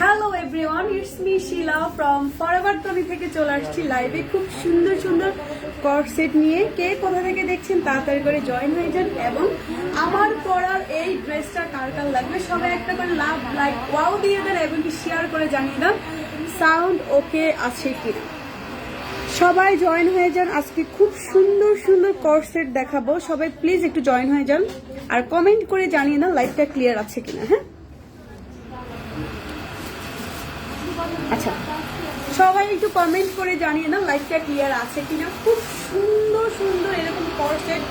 Hello everyone it's me Shila from Forever Tony থেকে চলে আসছি লাইভে খুব সুন্দর সুন্দর কট সেট নিয়ে। কে কোথা থেকে দেখছেন তাড়াতাড়ি করে জয়েন হয়ে যান এবং আমার পরার এই ড্রেসটা কার কার লাগবে সবাই একটা করে লাভ লাইক ওয়াও দিয়ে দেন এবং কি শেয়ার করে জানিয়ে দেন। সাউন্ড ওকে আছে কিনা? সবাই জয়েন হয়ে যান। আজকে খুব সুন্দর সুন্দর কট সেট দেখাবো। সবাই প্লিজ একটু জয়েন হয়ে যান। আর কমেন্ট করে জানিয়ে না লাইভটা ক্লিয়ার আছে কিনা হ্যাঁ? আচ্ছা। সবাই একটু কমেন্ট করে জানিয়ে না লাইভটা ক্লিয়ার আছে কিনা। খুব সুন্দর সুন্দর এরকম করসেট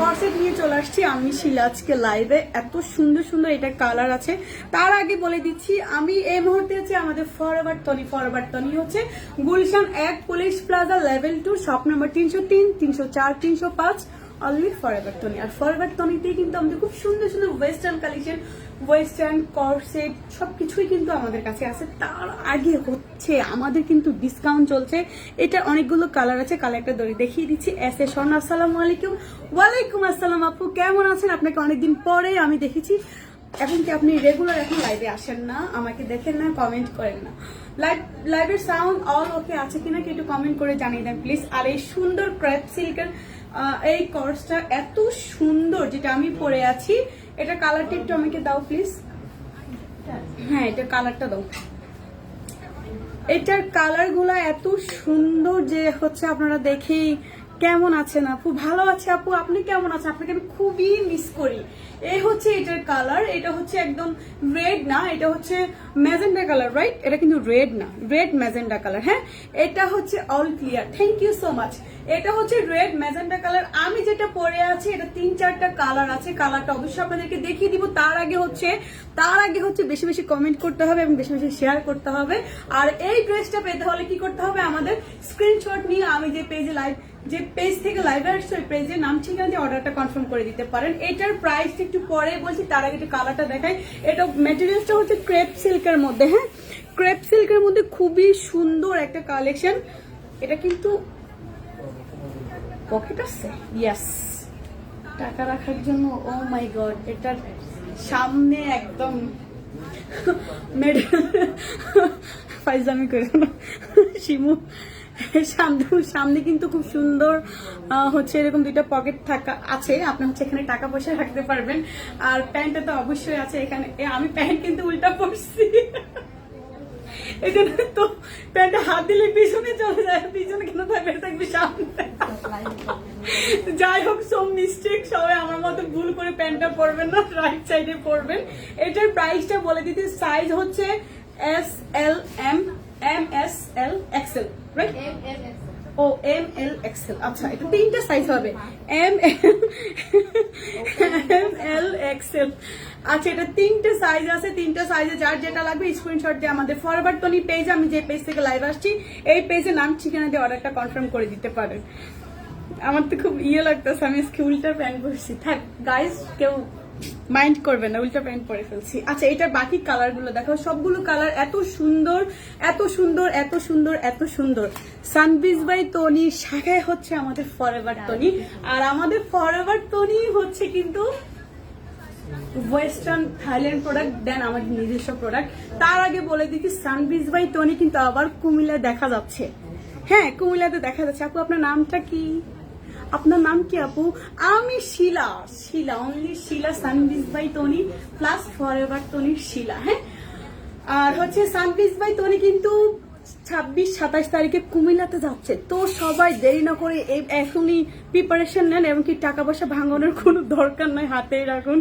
করসেট নিয়ে চলে আসছি আমি, শিলা, আজকে লাইভে এত সুন্দর সুন্দর এটা কালার আছে। তার আগে বলে দিচ্ছি, আমি এই মুহূর্তে আছি আমাদের ফরওয়ার টনি ফরওয়ার টনি হচ্ছে গুলশান এক police plaza level two shop number তিনশো তিন, তিনশো চার, তিনশো পাঁচ অলরেডি ফরএভার টনি আর ফরএভার টনিতেই কিন্তু আমাদের খুব সুন্দর সুন্দর ওয়েস্টার্ন কালেকশন ওয়েস্টার্ন, করসেট, সবকিছুই কিন্তু আমাদের কাছে আছে। তার আগে হচ্ছে আমাদের কিন্তু ডিসকাউন্ট চলছে। এটা অনেকগুলো কালার আছে কালারটা দড়ি দেখিয়ে দিচ্ছি। এস এ স্বর্ণ, আসসালামু আলাইকুম। ওয়ালাইকুম আসসালাম আপু, কেমন আছেন? আপনাকে অনেকদিন পরে আমি দেখেছি। এখন কি আপনি রেগুলার এখন লাইভে আসেন না? আমাকে দেখেন না কমেন্ট করেন না। লাইভ লাইভের সাউন্ড অল ওকে আছে কিনা কি একটু কমেন্ট করে জানিয়ে দেন প্লিজ আর এই সুন্দর ক্র্যাপ সিল্কের এই কোর্সটা এত সুন্দর যেটা আমি পরে আছি। এটা কালারটা একটু আমাকে দাও প্লিজ হ্যাঁ এটা কালারটা দাও। এটার কালারগুলা এত সুন্দর যে হচ্ছে আপনারা দেখেই কেমন আছেন আপু? ভালো আছে আপু। আপনি কেমন আছেন? আপনাকে আমি খুবই মিস করি। এই হচ্ছে এটার কালার এটা হচ্ছে একদম রেড না, এটা হচ্ছে ম্যাজেন্ডা কালার রাইট এটা কিন্তু রেড না রেড ম্যাজেন্ডা কালার হ্যাঁ? এটা হচ্ছে all clear thank you so much এটা হচ্ছে রেড ম্যাজেন্ডা কালার আমি যেটা পরে আছি, এটা তিন চারটা কালার আছে। কালারটা অবশ্যই আপনাদেরকে দেখিয়ে দিব। তার আগে হচ্ছে, তার আগে হচ্ছে বেশি বেশি কমেন্ট করতে হবে এবং বেশি বেশি শেয়ার করতে হবে। আর এই ড্রেসটা পেতে হলে কি করতে হবে? আমাদের স্ক্রিনশট নিয়ে আমি যে পেজে লাইভ যে পেজ থেকে লাইভে আসছে, ওই পেজে নাম ঠিকানা দিয়ে অর্ডারটা কনফার্ম করে দিতে পারেন। এটার প্রাইস একটু পরে বলছি, তার আগে একটু কালারটা দেখাই। এটা মেটেরিয়ালসটা হচ্ছে ক্রেপ সিল্কের মধ্যে হ্যাঁ? ক্রেপ সিল্কের মধ্যে খুবই সুন্দর একটা কালেকশন এটা কিন্তু পকেট আছে? ইয়াস টাকা রাখার জন্য ও মাই গড এটার সামনে একদম ফাইজামি করে শিমু। সামনে কিন্তু খুব সুন্দর হচ্ছে এরকম দুইটা পকেট থাকা আছে। আপনি হচ্ছে এখানে টাকা পয়সা রাখতে পারবেন। আর প্যান্টটা তো অবশ্যই আছে এখানে। আমি প্যান্ট কিন্তু উল্টা পড়ছি এই তো প্যান্টে হাত দিলে পিছনে চলে যায়, পিছনে কেন থাকবে সামনে। যাই হোক সো মিস্টেক সবাই আমার মতো ভুল করে প্যান্টটা পরবেন না রাইট সাইডে পরবেন। এটার প্রাইসটা বলে দিতে সাইজ হচ্ছে S L M M S L XL right ও এম এল এক্সেল আচ্ছা এটা তিনটা সাইজ হবে। এম এম এল এক্সেল আচ্ছা এটা তিনটে সাইজ আছে তিনটে সাইজে যার যেটা লাগবে স্ক্রিনশট দিয়ে আমাদের ফরওয়ার্ড টনি পেজ আমি যে পেজ থেকে লাইভ আসছি এই পেজে নাম ঠিকানা দিয়ে অর্ডারটা কনফার্ম করে দিতে পারেন। আমার তো খুব ইয়ে লাগতেছে আমি উল্টা প্যান্ট পরছি থাক গাইস কেউ মাইন্ড করবেন না, উল্টা প্যান্ট পরে ফেলছি। আচ্ছা এটার বাকি কালারগুলো দেখো। সবগুলো কালার এত সুন্দর এত সুন্দর এত সুন্দর এত সুন্দর। সানবিজ বাই টনি শাখায় হচ্ছে আমাদের ফরএভার টনি আর আমাদের ফরএভার টনি হচ্ছে কিন্তু ওয়েস্টার্ন থাইল্যান্ড প্রোডাক্ট দেন আমাদের নিজস্ব প্রোডাক্ট তার আগে বলে দিচ্ছি সানবিজ বাই টনি কিন্তু আবার কুমিল্লা দেখা যাচ্ছে। হ্যাঁ কুমিল্লাতে দেখা যাচ্ছে। আপু, আপনার নামটা কি? আপনার নাম কি আপু? আমি শিলা। শিলা অনলি শিলা সানবিজ by Tony plus Forever টনির শিলা হ্যাঁ? আর হচ্ছে সানবিজ বাই টনি কিন্তু ছাব্বিশ, সাতাশ তারিখে কুমিল্লাতে যাচ্ছে। তো সবাই দেরি না করে এখনই প্রিপারেশন নেন এবং কি টাকা পয়সা ভাঙানোর কোনো দরকার নয় হাতেই রাখুন।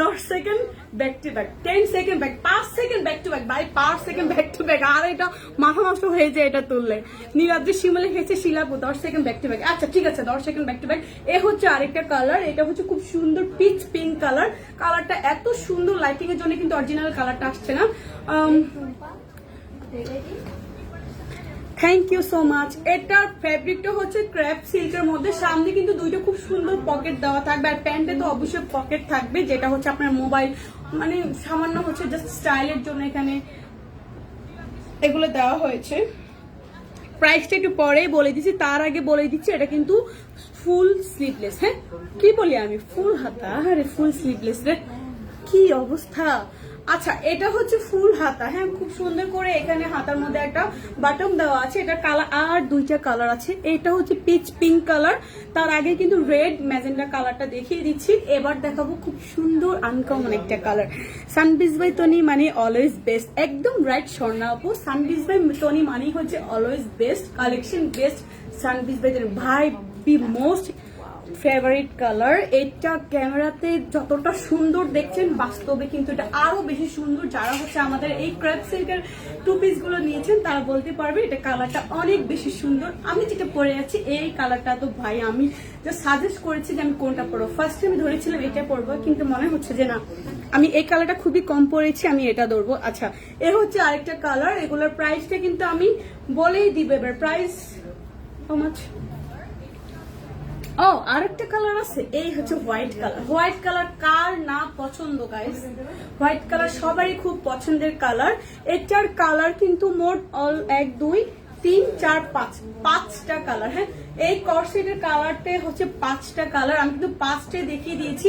দশ second back to back ten second back পাঁচ second back to back by পাঁচ সেকেন্ড ব্যাক টু ব্যাক আর এটা মাথা নষ্ট হয়ে যায় এটা তুললে। নীলাদ্রি শিমলে খেয়েছে শিলাপু দশ সেকেন্ড ব্যাক টু ব্যাক আচ্ছা ঠিক আছে দশ second back to back A হচ্ছে আরেকটা কালার এটা হচ্ছে খুব সুন্দর পিচ পিঙ্ক কালার কালারটা এত সুন্দর লাইটিং এর জন্য কিন্তু অরিজিনাল কালারটা আসছে না। Um, thank you so much এটার ফ্যাব্রিকটা হচ্ছে ক্র্যাপ সিল্কের মধ্যে। সামনে কিন্তু দুইটা খুব সুন্দর পকেট দেওয়া থাকবে। আর প্যান্টে তো অবশ্যই পকেট থাকবে, যেটা হচ্ছে আপনার মোবাইল মানে সামান্য হচ্ছে জাস্ট স্টাইলের জন্য এখানে এগুলো দেওয়া হয়েছে। প্রাইসটা একটু পরেই বলে দিচ্ছি। তার আগে বলে দিচ্ছি, এটা কিন্তু ফুল স্লিভলেস হ্যাঁ? কি বলি আমি? ফুল হাতা? আরে ফুল স্লিভলেস রে। কি অবস্থা? আচ্ছা এটা হচ্ছে ফুল হাতা। হ্যাঁ খুব সুন্দর করে এখানে হাতার মধ্যে একটা বাটন দেওয়া আছে। এটা কালার আর দুইটা কালার আছে। এটা হচ্ছে পিচ পিঙ্ক কালার তার আগে কিন্তু রেড ম্যাজেন্ডা কালারটা দেখিয়ে দিচ্ছি। এবার দেখাবো খুব সুন্দর আনকমন একটা কালার সানবিজ বাই টনি মানে অলওয়েজ বেস্ট একদম রাইট স্বর্ণা আপু। সানবিজ বাই টনি মানে হচ্ছে অলওয়েজ বেস্ট কালেকশন বেস্ট সানবিজ বাই ভাই বি মোস্ট ফেভারিট কালার এটা ক্যামেরাতে যতটা সুন্দর দেখছেন, বাস্তবে কিন্তু এটা আরও বেশি সুন্দর। যারা হচ্ছে আমাদের এই ক্র্যাপ সিল্কের টু পিসগুলো নিয়েছেন, তারা বলতে পারবে এটা কালারটা অনেক বেশি সুন্দর। আমি যেটা পরে আছি, এই কালারটা তো ভাই আমি যা সাজেস্ট করেছি যে আমি কোনটা পরবো। ফার্স্ট আমি ধরেছিলাম এটা পরবো, কিন্তু মনে হচ্ছে যে না, আমি এই কালারটা খুবই কম পরেছি, আমি এটা ধরবো। আচ্ছা এ হচ্ছে আরেকটা কালার এগুলোর প্রাইসটা কিন্তু আমি বলেই দিব এবার। প্রাইস হাউ মাছ ও, আরেকটা কালার আছে। এই হচ্ছে হোয়াইট কালার হোয়াইট কালার কার না পছন্দ গাইস হোয়াইট কালার সবারই খুব পছন্দের কালার এটার কালার কিন্তু মোট অল এক, দুই তিন, চার, পাঁচ, পাঁচটা কালার হ্যাঁ? এই কর্সেটের কালারটা হচ্ছে পাঁচটা কালার আমি কিন্তু পাঁচটাই দেখিয়ে দিয়েছি।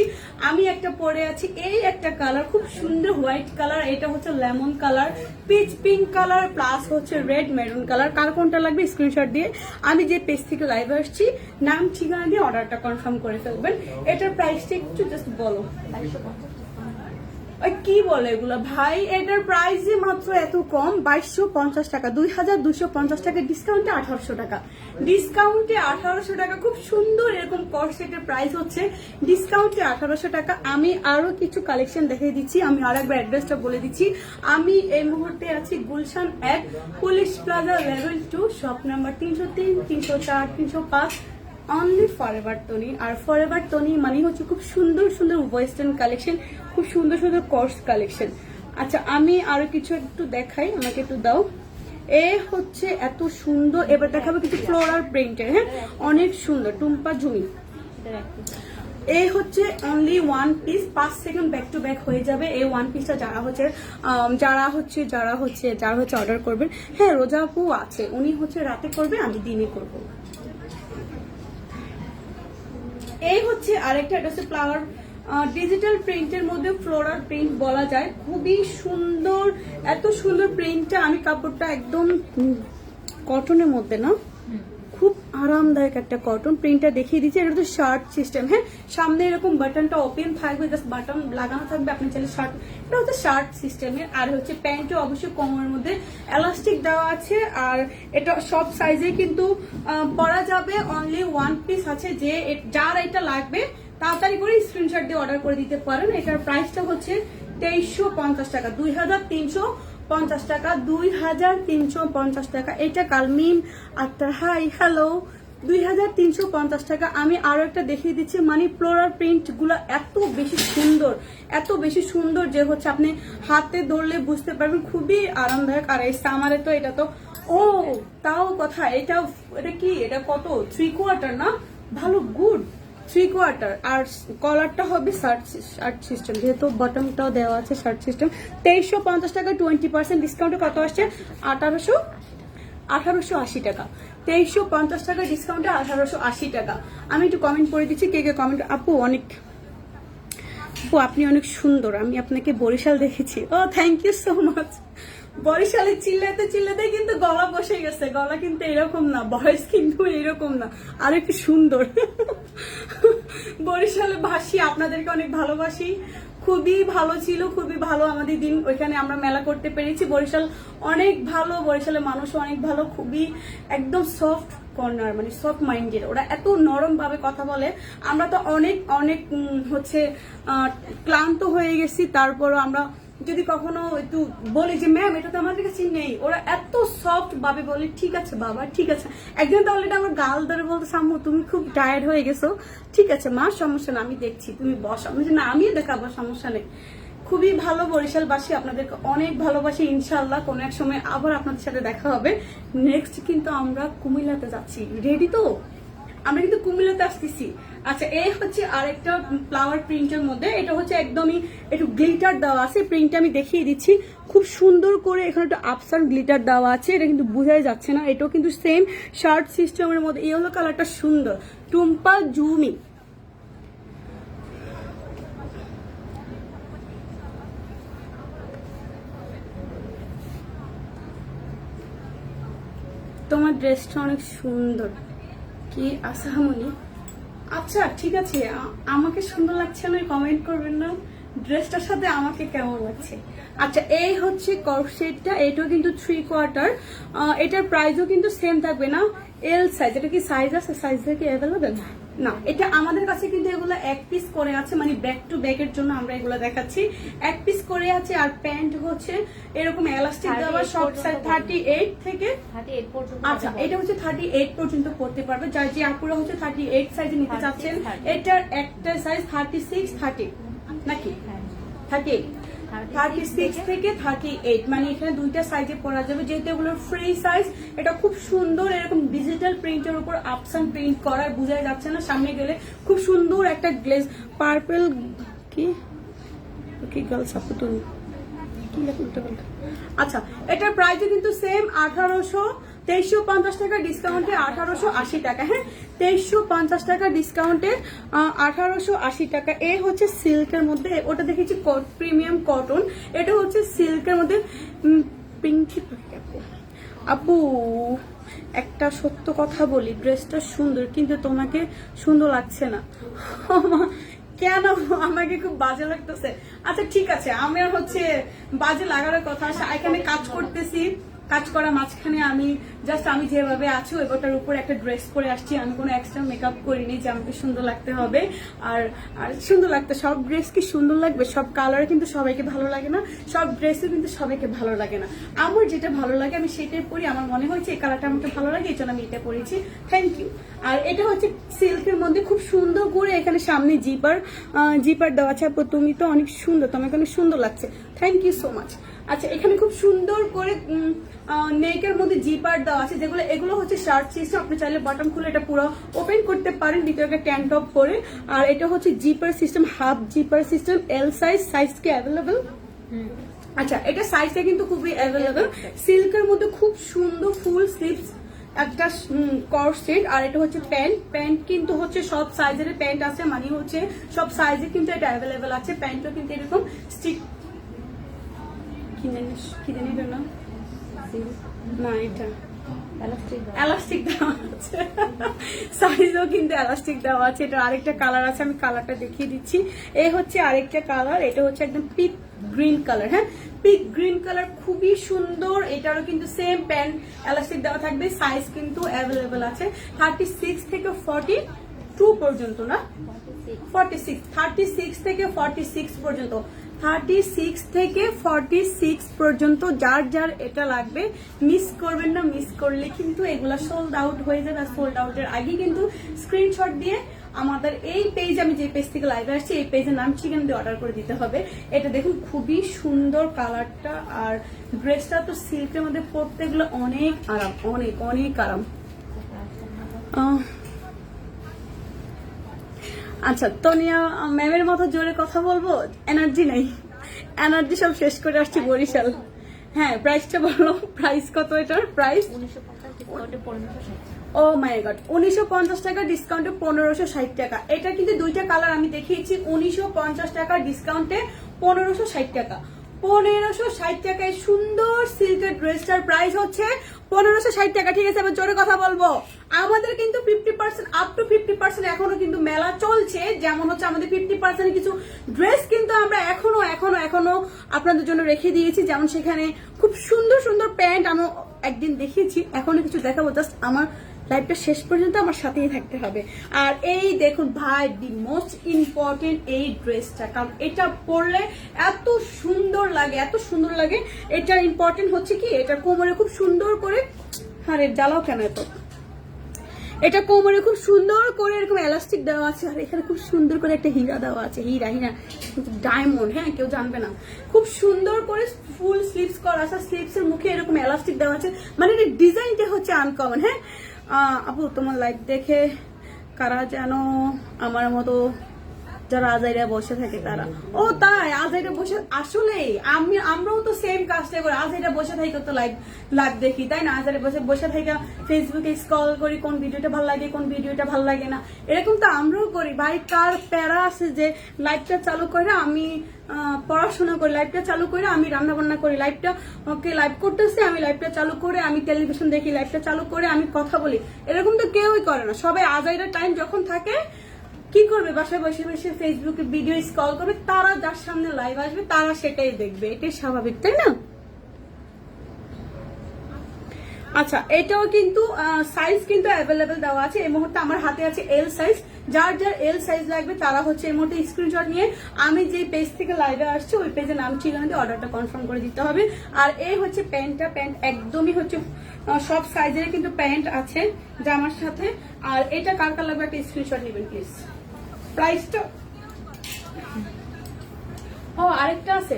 আমি একটা পরে আছি, এই একটা কালার খুব সুন্দর হোয়াইট কালার এটা হচ্ছে lemon colour peach pink colour plus হচ্ছে রেড মেরুন কালার কার কোনটা লাগবে? স্ক্রিনশট দিয়ে। আমি যে পেজ থেকে লাইভ আসছি, নাম ঠিকানা দিয়ে অর্ডারটা কনফার্ম করে ফেলবেন। এটার প্রাইসটা একটু জাস্ট বলো। কি বলে এগুলো? ভাই, এটার প্রাইসই মাত্র এত কম, বাইশশো পঞ্চাশ টাকা, দুই হাজার দুশো পঞ্চাশ টাকা ডিসকাউন্টে আঠারোশো টাকা। ডিসকাউন্টে আঠারোশো টাকা, খুব সুন্দর এরকম কর্সেটের প্রাইস হচ্ছে। ডিসকাউন্টে আঠারোশো টাকা, আমি আরও কিছু কালেকশন দেখিয়ে দিচ্ছি, আমি আর একবার অ্যাড্রেসটা বলে দিচ্ছি। আমি এই মুহূর্তে আছি গুলশান এক police plaza level two shop number তিনশো তিন, তিনশো চার, তিনশো পাঁচ অনলি ফরএভার টনি আর ফরএভার টনি মানে হচ্ছে খুব সুন্দর সুন্দর ওয়েস্টার্ন কালেকশন খুব সুন্দর সুন্দর কর্স কালেকশন আচ্ছা আমি আরও কিছু একটু দেখাই, আমাকে একটু দাও। এ হচ্ছে এত সুন্দর, এবার দেখাবো কিছু ফ্লোরাল প্রিন্টের হ্যাঁ? অনেক সুন্দর, টুম্পা জুই এই হচ্ছে অনলি ওয়ান পিস পাঁচ সেকেন্ড ব্যাক টু ব্যাক হয়ে যাবে। এই ওয়ান পিসটা যারা হচ্ছে যারা হচ্ছে যারা হচ্ছে যারা হচ্ছে অর্ডার করবেন। হ্যাঁ রোজা আপু আছে, উনি হচ্ছে রাতে করবে, আমি দিনে করব। এই হচ্ছে আরেকটা এটা হচ্ছে ফ্লাওয়ার ডিজিটাল প্রিন্টের মধ্যে ফ্লোরাল প্রিন্ট বলা যায়। খুবই সুন্দর, এত সুন্দর প্রিন্টটা আমি কাপড়টা একদম কটনের মধ্যে না? আরামদায়ক একটা কটন প্রিন্টটা দেখিয়ে দিচ্ছি, এটা তো শার্ট সিস্টেম হ্যাঁ? সামনে এরকম বাটনটা ওপেন থাকবে জাস্ট বাটন লাগানো থাকবে, আপনি চাইলে শার্ট এটা হচ্ছে শার্ট সিস্টেমের আর হচ্ছে প্যান্টও অবশ্যই কোমরের মধ্যে এলাস্টিক দেওয়া আছে, আর এটা সব সাইজে কিন্তু পরা যাবে অনলি ওয়ান পিস আছে, যে যার এটা লাগবে, তাড়াতাড়ি করে স্ক্রিনশট দিয়ে অর্ডার করে দিতে পারেন। এটার প্রাইসটা হচ্ছে তেইশশো পঞ্চাশ টাকা, দুই হাজার তিনশো পঞ্চাশ টাকা, দুই হাজার তিনশো পঞ্চাশ টাকা। এটা কালমিন আক্তার। হাই হ্যালো দুই হাজার তিনশো পঞ্চাশ টাকা। আমি আরও একটা দেখিয়ে দিচ্ছি। মানে ফ্লোরাল প্রিন্টগুলো এত বেশি সুন্দর, এত বেশি সুন্দর যে হচ্ছে আপনি হাতে ধরলে বুঝতে পারবেন। খুবই আরামদায়ক। আর এই সামারে তো এটা তো ও, তাও কথা। এটা এটা কি? এটা কত? থ্রি কোয়ার্টার না? ভালো গুড থ্রি কোয়ার্টার আর কলারটা হবে শার্ট শার্ট সিস্টেম যেহেতু বটমটাও দেওয়া আছে শার্ট সিস্টেম তেইশশো পঞ্চাশ টাকা টোয়েন্টি পার্সেন্ট ডিসকাউন্টে কত আসছে? আঠারোশো আঠারোশো আশি টাকা। তেইশশো পঞ্চাশ টাকা ডিসকাউন্টে আঠারোশো আশি টাকা। আমি একটু কমেন্ট করে দিচ্ছি, কে কে কমেন্ট আপু, অনেক আপু, আপনি অনেক সুন্দর। আমি আপনাকে বরিশাল দেখেছি। ও থ্যাংক ইউ সো মাচ বরিশালে চিল্লাতে চিল্লাতে কিন্তু গলা বসে গেছে। গলা কিন্তু এরকম না ভয়েস কিন্তু এরকম না। আর একটু সুন্দর। বরিশালে ভাসি আপনাদেরকে অনেক ভালোবাসি। খুবই ভালো ছিল, খুবই ভালো আমাদের দিন ওইখানে আমরা মেলা করতে পেরেছি। বরিশাল অনেক ভালো, বরিশালের মানুষ অনেক ভালো, খুবই একদম সফট কর্নার মানে সফট মাইন্ডের ওরা এত নরমভাবে কথা বলে। আমরা তো অনেক অনেক হচ্ছে ক্লান্ত হয়ে গেছি, তারপরও আমরা যদি কখনো একটু বলি যে, ম্যাম, এটা তো আমাদের কাছে নেই। ওরা এত সফট ভাবে বলে, ঠিক আছে বাবা, ঠিক আছে। একদিন তো অলরেডি আমার গাল ধরে বলতে, সাম্মু, তুমি খুব টায়ার্ড হয়ে গেছো। ঠিক আছে, মা, সমস্যা না, আমি দেখছি, তুমি বসো। আমি না, আমিও দেখাবো, সমস্যা নেই। খুবই ভালো বরিশালবাসী, আপনাদেরকে অনেক ভালোবাসি ইনশাল্লাহ কোনো এক সময় আবার আপনাদের সাথে দেখা হবে। নেক্সট কিন্তু আমরা কুমিল্লাতে যাচ্ছি। রেডি তো? আমরা কিন্তু কুমিল্লাতে আসতেছি। আচ্ছা এই হচ্ছে আরেকটা ফ্লাওয়ার প্রিন্টের মধ্যে। এটা হচ্ছে একদমই একটু গ্লিটার দেওয়া আছে। প্রিন্টটা আমি দেখিয়ে দিচ্ছি। খুব সুন্দর করে এখানে একটু আপসার গ্লিটার দেওয়া আছে। এটা কিন্তু বোঝাই যাচ্ছে না। এটাও কিন্তু সেম শার্ট সিস্টেমের মধ্যে। ইয়েলো কালারটা সুন্দর। টুম্পা জুমি। তোমার ড্রেসটা অনেক সুন্দর। কি আসামনি আচ্ছা ঠিক আছে। আমাকে সুন্দর লাগছে না কমেন্ট করবেন না। ড্রেসটার সাথে আমাকে কেমন লাগছে? আচ্ছা এই হচ্ছে কর্সেটটা এটাও কিন্তু থ্রি কোয়ার্টার এটার প্রাইসও কিন্তু সেম থাকবে না। এল সাইজ এটা কি সাইজ আছে? সাইজ কি অ্যাভেলেবেল না। এটা আমাদের কাছে কিন্তু এগুলো এক পিস করে আছে মানে ব্যাক টু ব্যাকের জন্য আমরা এগুলো দেখাচ্ছি। এক পিস করে আছে আর প্যান্ট হচ্ছে এরকম এলাস্টিক দেওয়া 38 শর্ট সাইজ থার্টি এইট থেকে আচ্ছা এটা হচ্ছে থার্টি এইট পর্যন্ত করতে পারবে। যার যে আপুরা হচ্ছে থার্টি এইট সাইজে নিতে চাচ্ছেন এটার একটা সাইজ থার্টি সিক্স থার্টি নাকি? হ্যাঁ। থার্টি এইট থার্টি সিক্স থেকে থার্টি এইট মানে এখানে দুইটা সাইজে পরা যাবে যেহেতু এগুলোর ফ্রি সাইজ এটা খুব সুন্দর এরকম ডিজিটাল প্রিন্টের উপর আপসান প্রিন্ট করা বোঝা যাচ্ছে না। সামনে গেলে খুব সুন্দর একটা গ্লেজ পার্পল কি? কি? আচ্ছা এটার প্রাইসও কিন্তু সেম আঠারোশো তেইশশো পঞ্চাশ টাকা ডিসকাউন্টে আঠারোশো আশি টাকা। হ্যাঁ তেইশশো পঞ্চাশ টাকা ডিসকাউন্টে আঠারোশো আশি টাকা। এ হচ্ছে সিল্কের মধ্যে, ওটা দেখেছি প্রিমিয়াম কটন এটা হচ্ছে সিল্কের মধ্যে পিঙ্কি আপু আপু, একটা সত্য কথা বলি ড্রেসটা সুন্দর, কিন্তু তোমাকে সুন্দর লাগছে না। কেন? আমাকে খুব বাজে লাগতেছে। আচ্ছা ঠিক আছে, আমার হচ্ছে বাজে লাগার কথা এখানে কাজ করতেছি। কাজ করা মাঝখানে আমি জাস্ট আমি যেভাবে আছি ওইটার উপর একটা ড্রেস পরে আসছি। আমি কোনো এক্সট্রা মেকআপ করিনি যে আমাকে সুন্দর লাগতে হবে। আর আর সুন্দর লাগতে, সব ড্রেস কি সুন্দর লাগবে? সব কালার কিন্তু সবাইকে ভালো লাগে না। সব ড্রেসও কিন্তু সবাইকে ভালো লাগে না। আমার যেটা ভালো লাগে, আমি সেটাই পরি। আমার মনে হয়েছে এই কালারটা আমাকে ভালো লাগে, এই জন্য আমি এটা পরেছি। থ্যাংক ইউ আর এটা হচ্ছে সিল্কের মধ্যে খুব সুন্দর করে এখানে সামনে জিপার জিপার দেওয়া আছে। তুমি তো অনেক সুন্দর, তোমাকে অনেক সুন্দর লাগছে। থ্যাংক ইউ সো মাচ আচ্ছা এখানে খুব সুন্দর করে নেকের মধ্যে জিপার দেওয়া আছে যেগুলো এগুলো হচ্ছে শার্ট সিস্টেম আপনি চাইলে বাটন খুলে এটা পুরো ওপেন করতে পারেন ভিতরে একটা ট্যান টপ করে। আর এটা হচ্ছে zipper system half zipper system L size size কি অ্যাভেলেবেল। আচ্ছা এটা সাইজটা কিন্তু খুবই অ্যাভেলেবেল সিল্কের মধ্যে খুব সুন্দর ফুল স্লিভস একটা সেট আর এটা হচ্ছে প্যান্ট প্যান্ট কিন্তু হচ্ছে সব সাইজের প্যান্ট আছে মানে হচ্ছে সব সাইজে কিন্তু এটা অ্যাভেলেবেল আছে। প্যান্টও কিন্তু এরকম স্টিক কি জানিস কি জানি এটার নাম না এটা। দেওয়া। এলাস্টিক দেওয়া আছে। সাইজও কিন্তু এলাস্টিক দেওয়া আছে। এটা আরেকটা কালার আছে আমি কালারটা দেখিয়ে দিচ্ছি। এই হচ্ছে আরেকটা কালার এটা হচ্ছে একদম পিক গ্রিন কালার হ্যাঁ? পিক গ্রিন কালার খুবই সুন্দর। এটারও কিন্তু সেম প্যান্ট এলাস্টিক দেওয়া থাকবে। সাইজ কিন্তু অ্যাভেলেবেল আছে। থার্টি সিক্স থেকে ফর্টি টু পর্যন্ত না? 46 ফর্টি সিক্স থার্টি সিক্স থেকে ফর্টি সিক্স পর্যন্ত। থার্টি সিক্স থেকে ফর্টি সিক্স পর্যন্ত যার যার এটা লাগবে মিস করবেন না মিস করলে কিন্তু এগুলা সোল্ড আউট হয়ে যাবে আর সোল্ড আউটের আগে কিন্তু স্ক্রিনশট দিয়ে আমাদের এই পেজ আমি যে পেজ থেকে লাইভে আসছি এই পেজের নাম চিকেন দিয়ে অর্ডার করে দিতে হবে। এটা দেখুন খুবই সুন্দর কালারটা আর ড্রেসটা তো সিল্কের মধ্যে পরতে গেলে অনেক আরাম অনেক অনেক আরাম। আহ, আচ্ছা তনিয়া ম্যামের মতো জোরে কথা বলব? এনার্জি নাই। এনার্জি সব শেষ করে আসছি বরিশাল। হ্যাঁ প্রাইসটা বলো। প্রাইস কত এটার? প্রাইস 1950 discount এ 1560 ও মাই গড উনিশশো পঞ্চাশ টাকা ডিসকাউন্টে পনেরোশো ষাট টাকা। এটা কিন্তু দুইটা কালার আমি দেখিয়েছি। উনিশশো পঞ্চাশ টাকা ডিসকাউন্টে পনেরোশো ষাট টাকা। পনেরোশো ষাট টাকায় সুন্দর সিল্কের ড্রেসটার প্রাইস হচ্ছে পনেরোশো ষাট টাকা। ঠিক আছে, এবার জোরে কথা বলব। আমাদের কিন্তু fifty percent up to fifty percent এখনও কিন্তু মেলা চলছে। যেমন হচ্ছে আমাদের ফিফটি পার্সেন্ট কিছু ড্রেস কিন্তু আমরা এখনও এখনও এখনও আপনাদের জন্য রেখে দিয়েছি। যেমন সেখানে খুব সুন্দর সুন্দর প্যান্ট আমি একদিন দেখিয়েছি। এখনও কিছু দেখাবো জাস্ট আমার লাইফটা শেষ পর্যন্ত আমার সাথেই থাকতে হবে। আর এই দেখুন ভাই দি মোস্ট ইম্পর্টেন্ট এই ড্রেসটা কারণ এটা পরলে এত সুন্দর লাগে, এত সুন্দর লাগে। এটা ইম্পর্টেন্ট হচ্ছে কি, এটা কোমরে খুব সুন্দর করে, আরে জ্বালাও কেন এত? এটা কোমরে খুব সুন্দর করে এরকম এলাস্টিক দেওয়া আছে, আর এখানে খুব সুন্দর করে একটা হীরা দেওয়া আছে। হীরা হীরা ডায়মন্ড হ্যাঁ কেউ জানবে না। খুব সুন্দর করে ফুল স্লিপস করা আছে স্লিভস এর মুখে এরকম এলাস্টিক দেওয়া আছে। মানে ডিজাইনটা হচ্ছে আনকমন হ্যাঁ? আপু তোমার লাইফ দেখে কারা যেন আমার মতো যারা আজাইরা বসে থাকে তারা। ও তাই, আজাইরা বসে আসলে আমি আমরাও তো সেম কাজটা করি আজাইরা বসে থাকি তো লাইভ লাইভ দেখি, তাই না? আজাইরা বসে বসে থাকি ফেসবুকে স্ক্রল করি, কোন ভিডিওটা ভালো লাগে, কোন ভিডিওটা ভালো লাগে না। এরকম তো আমরাও করি। ভাই, কার প্যারা আছে যে লাইভটা চালু করে আমি পড়াশোনা করি লাইভটা চালু করে আমি রান্না বান্না করি। লাইভটা ওকে লাইভ করতেছি, আমি লাইভটা চালু করে আমি টেলিভিশন দেখি লাইভটা চালু করে আমি কথা বলি। এরকম তো কেউই করে না। সবাই আজাইরা টাইম যখন থাকে কি করবে? বাসায় বসে বসে ফেসবুকে ভিডিও স্ক্রল করবে, তারা যার সামনে লাইভ আসবে, তারা সেটাই দেখবে। এটাই স্বাভাবিক, তাই না? আচ্ছা এটাও কিন্তু সাইজ কিন্তু অ্যাভেলেবেল দেওয়া আছে। এই মুহূর্তে আমার হাতে আছে এল সাইজ যার যার এল সাইজ লাগবে, তারা হচ্ছে এই মুহূর্তে স্ক্রিনশট নিয়ে, আমি যে পেজ থেকে লাইভে আসছি, ওই পেজে নাম, ঠিকানা দিয়ে অর্ডারটা কনফার্ম করে দিতে হবে। আর এই হচ্ছে প্যান্টটা প্যান্ট একদমই হচ্ছে সব সাইজের কিন্তু প্যান্ট আছে জামার সাথে। আর এটা কার কার লাগবে, একটা স্ক্রিনশট নেবেন প্লিজ প্রাইসটা? ও, আরেকটা আছে।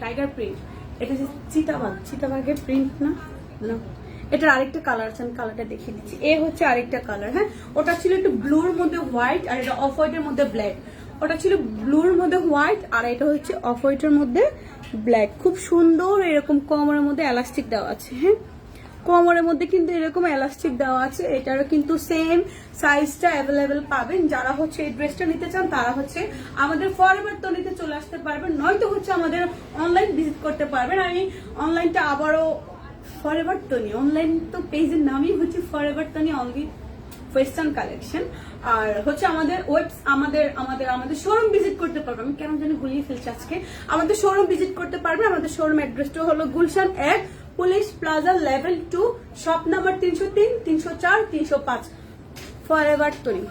টাইগার প্রিন্ট এটা হচ্ছে চিতাবাগ চিতাবাগের প্রিন্ট না? না। এটার আরেকটা কালার আছে, আমি কালারটা দেখিয়ে দিচ্ছি। এ হচ্ছে আরেকটা কালার হ্যাঁ? ওটা ছিল একটু ব্লুর মধ্যে হোয়াইট আর এটা অফ হোয়াইটের মধ্যে ব্ল্যাক ওটা ছিল ব্লুর মধ্যে হোয়াইট আর এটা হচ্ছে অফ হোয়াইটের মধ্যে ব্ল্যাক খুব সুন্দর এরকম কমরের মধ্যে এলাস্টিক দেওয়া আছে হ্যাঁ? কোমরের মধ্যে কিন্তু এরকম এলাস্টিক দেওয়া আছে, এটারও কিন্তু সেম সাইজটা অ্যাভেলেবেল পাবেন। যারা হচ্ছে এই ড্রেসটা নিতে চান, তারা হচ্ছে আমাদের ফরএভার তনিতে চলে আসতে পারবেন, নয়তো হচ্ছে আমাদের অনলাইন ভিজিট করতে পারবেন। আমি অনলাইনটা আবারও ফরএভার তনি অনলাইন তো পেজের নামই হচ্ছে forever Toni only western collection আর হচ্ছে আমাদের ওয়েব আমাদের আমাদের আমাদের শোরুম ভিজিট করতে পারবে আমি কেন জানি গুলিয়ে ফেলছি আজকে। আমাদের শোরুম ভিজিট করতে পারবেন, আমাদের শোরুম অ্যাড্রেসটা হলো গুলশান এক police plaza level two shop number তিনশো তিন তিনশো চার তিনশো পাঁচ। ফর এভার তৈরি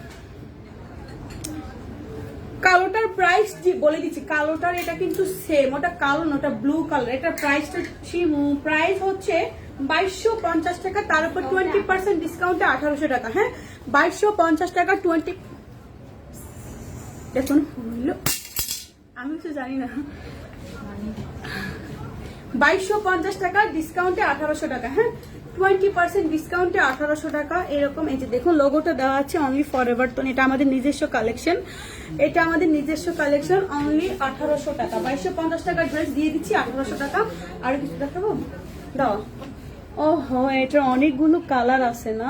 কালোটার প্রাইস বলে দিচ্ছি কালোটার এটা কিন্তু সেম ওটা কালো না ওটা ব্লু কালার এটা প্রাইসটা প্রাইস হচ্ছে বাইশশো পঞ্চাশ টাকা তার উপর টোয়েন্টি পার্সেন্ট ডিসকাউন্টে আঠারোশো টাকা হ্যাঁ? বাইশশো পঞ্চাশ টাকা টোয়েন্টি দেখুন আমি তো জানি না। বাইশশো পঞ্চাশ টাকা ডিসকাউন্টে আঠারোশো টাকা হ্যাঁ? টোয়েন্টি পার্সেন্ট ডিসকাউন্টে আঠারোশো টাকা, এরকম এই যে দেখুন লোগোটা দেওয়া অনলি এটা আমাদের নিজস্ব কালেকশন এটা আমাদের নিজস্ব কালেকশন অনলি আঠারোশো টাকা। বাইশশো পঞ্চাশ ড্রেস দিয়ে দিচ্ছি, আঠারোশো টাকা। দাও। ও হো এটা অনেকগুলো কালার আছে না?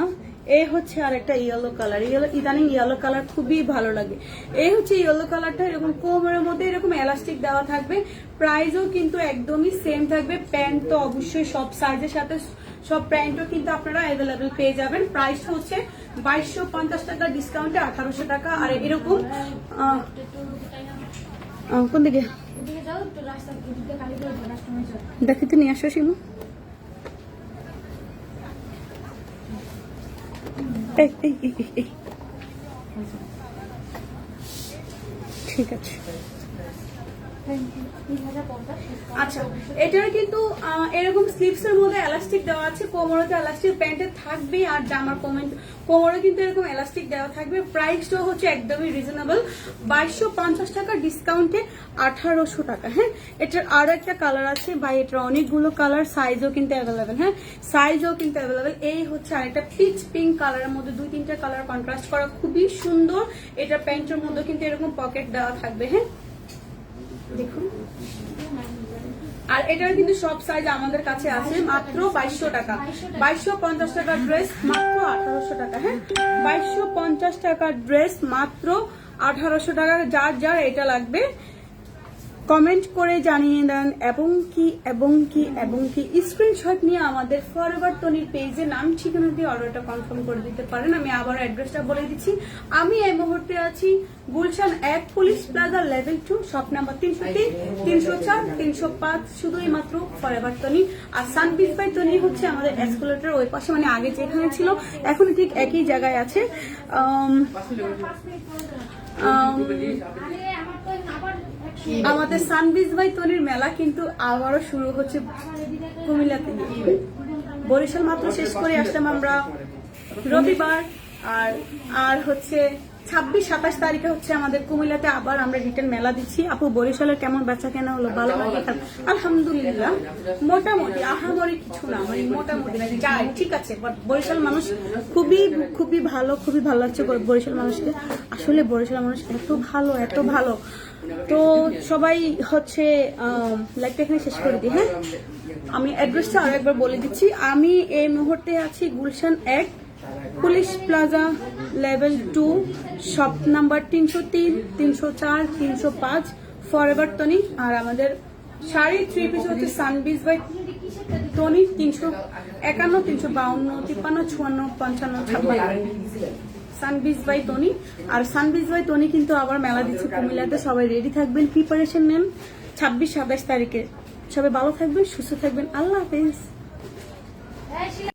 এই হচ্ছে আর একটা ইয়েলো কালার ইয়েলো ইদানিং ইয়েলো কালার খুবই ভালো লাগে। এই হচ্ছে ইয়েলো কালারটা এরকম কোমরের মধ্যে এরকম এলাস্টিক দেওয়া থাকবে। প্রাইসও কিন্তু একদমই সেম থাকবে। প্যান্ট তো অবশ্যই সব সাইজের সাথে সব প্যান্টও কিন্তু আপনারা অ্যাভেলেবেল পেয়ে যাবেন। প্রাইস হচ্ছে বাইশশো পঞ্চাশ টাকা ডিসকাউন্টে আঠারোশো টাকা। আর এরকম কোন দিকে? যাও। দেখিতে নিয়ে আসো শিমু এই, এই, এই, এই, এই। ঠিক আছে। আচ্ছা এটার কিন্তু এরকম স্লিপস এর মধ্যে দেওয়া আছে আর জামার কোমরে কিন্তু এরকম দেওয়া থাকবে। হচ্ছে একদমই রিজনেবল বাইশশো পঞ্চাশ টাকা ডিসকাউন্টে আঠারোশো টাকা হ্যাঁ? এটার একটা কালার আছে, ভাই, এটার অনেকগুলো কালার সাইজও কিন্তু অ্যাভেলেবেল হ্যাঁ? সাইজও কিন্তু অ্যাভেলেবেল এই হচ্ছে আরেকটা পিচ পিঙ্ক কালারের মধ্যে দুই তিনটা কালার কন্ট্রাস্ট করা, খুবই সুন্দর। এটা প্যান্টের মধ্যে কিন্তু এরকম পকেট দেওয়া থাকবে হ্যাঁ? দেখুন। আর এটার কিন্তু সব সাইজ আমাদের কাছে আছে মাত্র বাইশশো টাকা। বাইশশো পঞ্চাশ টাকার ড্রেস মাত্র আঠারোশো টাকা হ্যাঁ? বাইশশো পঞ্চাশ টাকা ড্রেস মাত্র আঠারোশো টাকা। যার যার এটা লাগবে কমেন্ট করে জানিয়ে দেন, এবং কি এবং কি এবং কি? স্ক্রিনশট নিয়ে আমাদের ফরএভার টনির পেজে নাম, ঠিকানা দিয়ে অর্ডারটা কনফার্ম করে দিতে পারেন। আমি আবার অ্যাড্রেসটা বলে দিচ্ছি। আমি এই মুহূর্তে আছি গুলশান এক police plaza level two shop number তিনশো তিন তিনশো চার, তিনশো পাঁচ শুধুই মাত্র ফরএভার টনি আর সানপিস বাই টনি হচ্ছে আমাদের এসকুলেটার ওই পাশে মানে আগে যেখানে ছিল এখন ঠিক একই জায়গায় আছে। আমাদের সানবিজ বাই তনির মেলা কিন্তু আবারও শুরু হচ্ছে কুমিল্লাতে। বরিশাল মাত্র শেষ করে আসলাম আমরা রবিবার, আর আর হচ্ছে ছাব্বিশ, সাতাশ তারিখে হচ্ছে আমাদের কুমিল্লাতে আবার আমরা রিটার্ন মেলা দিচ্ছি। আপু বরিশালের কেমন বেচা কেনা হলো? ভালো খারাপ? আলহামদুলিল্লাহ, মোটামুটি, আহামরি কিছু না মানে মোটামুটি ঠিক আছে বরিশাল মানুষ খুবই খুবই ভালো খুবই ভালো লাগছে বরিশাল মানুষকে। আসলে বরিশাল মানুষ এত ভালো এত ভালো। তো সবাই হচ্ছে লাইকটা এখানে শেষ করে দিই হ্যাঁ? আমি অ্যাড্রেসটা আরও একবার বলে দিচ্ছি। আমি এই মুহূর্তে আছি গুলশান এক, police plaza level two shop number তিনশো তিন, তিনশো চার, তিনশো পাঁচ ফরএভার টনি আর আমাদের শাড়ি থ্রি পিস হচ্ছে সানবিজ বাই টনি তিনশো একান্ন, তিনশো বাউন্ন, তিপ্পান্ন, চুয়ান্ন, পঞ্চান্ন, ছাপ্পান্ন। সানবিজ বাই টনি আর সানবিজ বাই টনি কিন্তু আবার মেলা দিচ্ছে কুমিল্লাতে। সবাই রেডি থাকবেন। প্রিপারেশন নেন ছাব্বিশ সাতাশ তারিখে। সবাই ভালো থাকবেন, সুস্থ থাকবেন। আল্লাহ হাফিজ।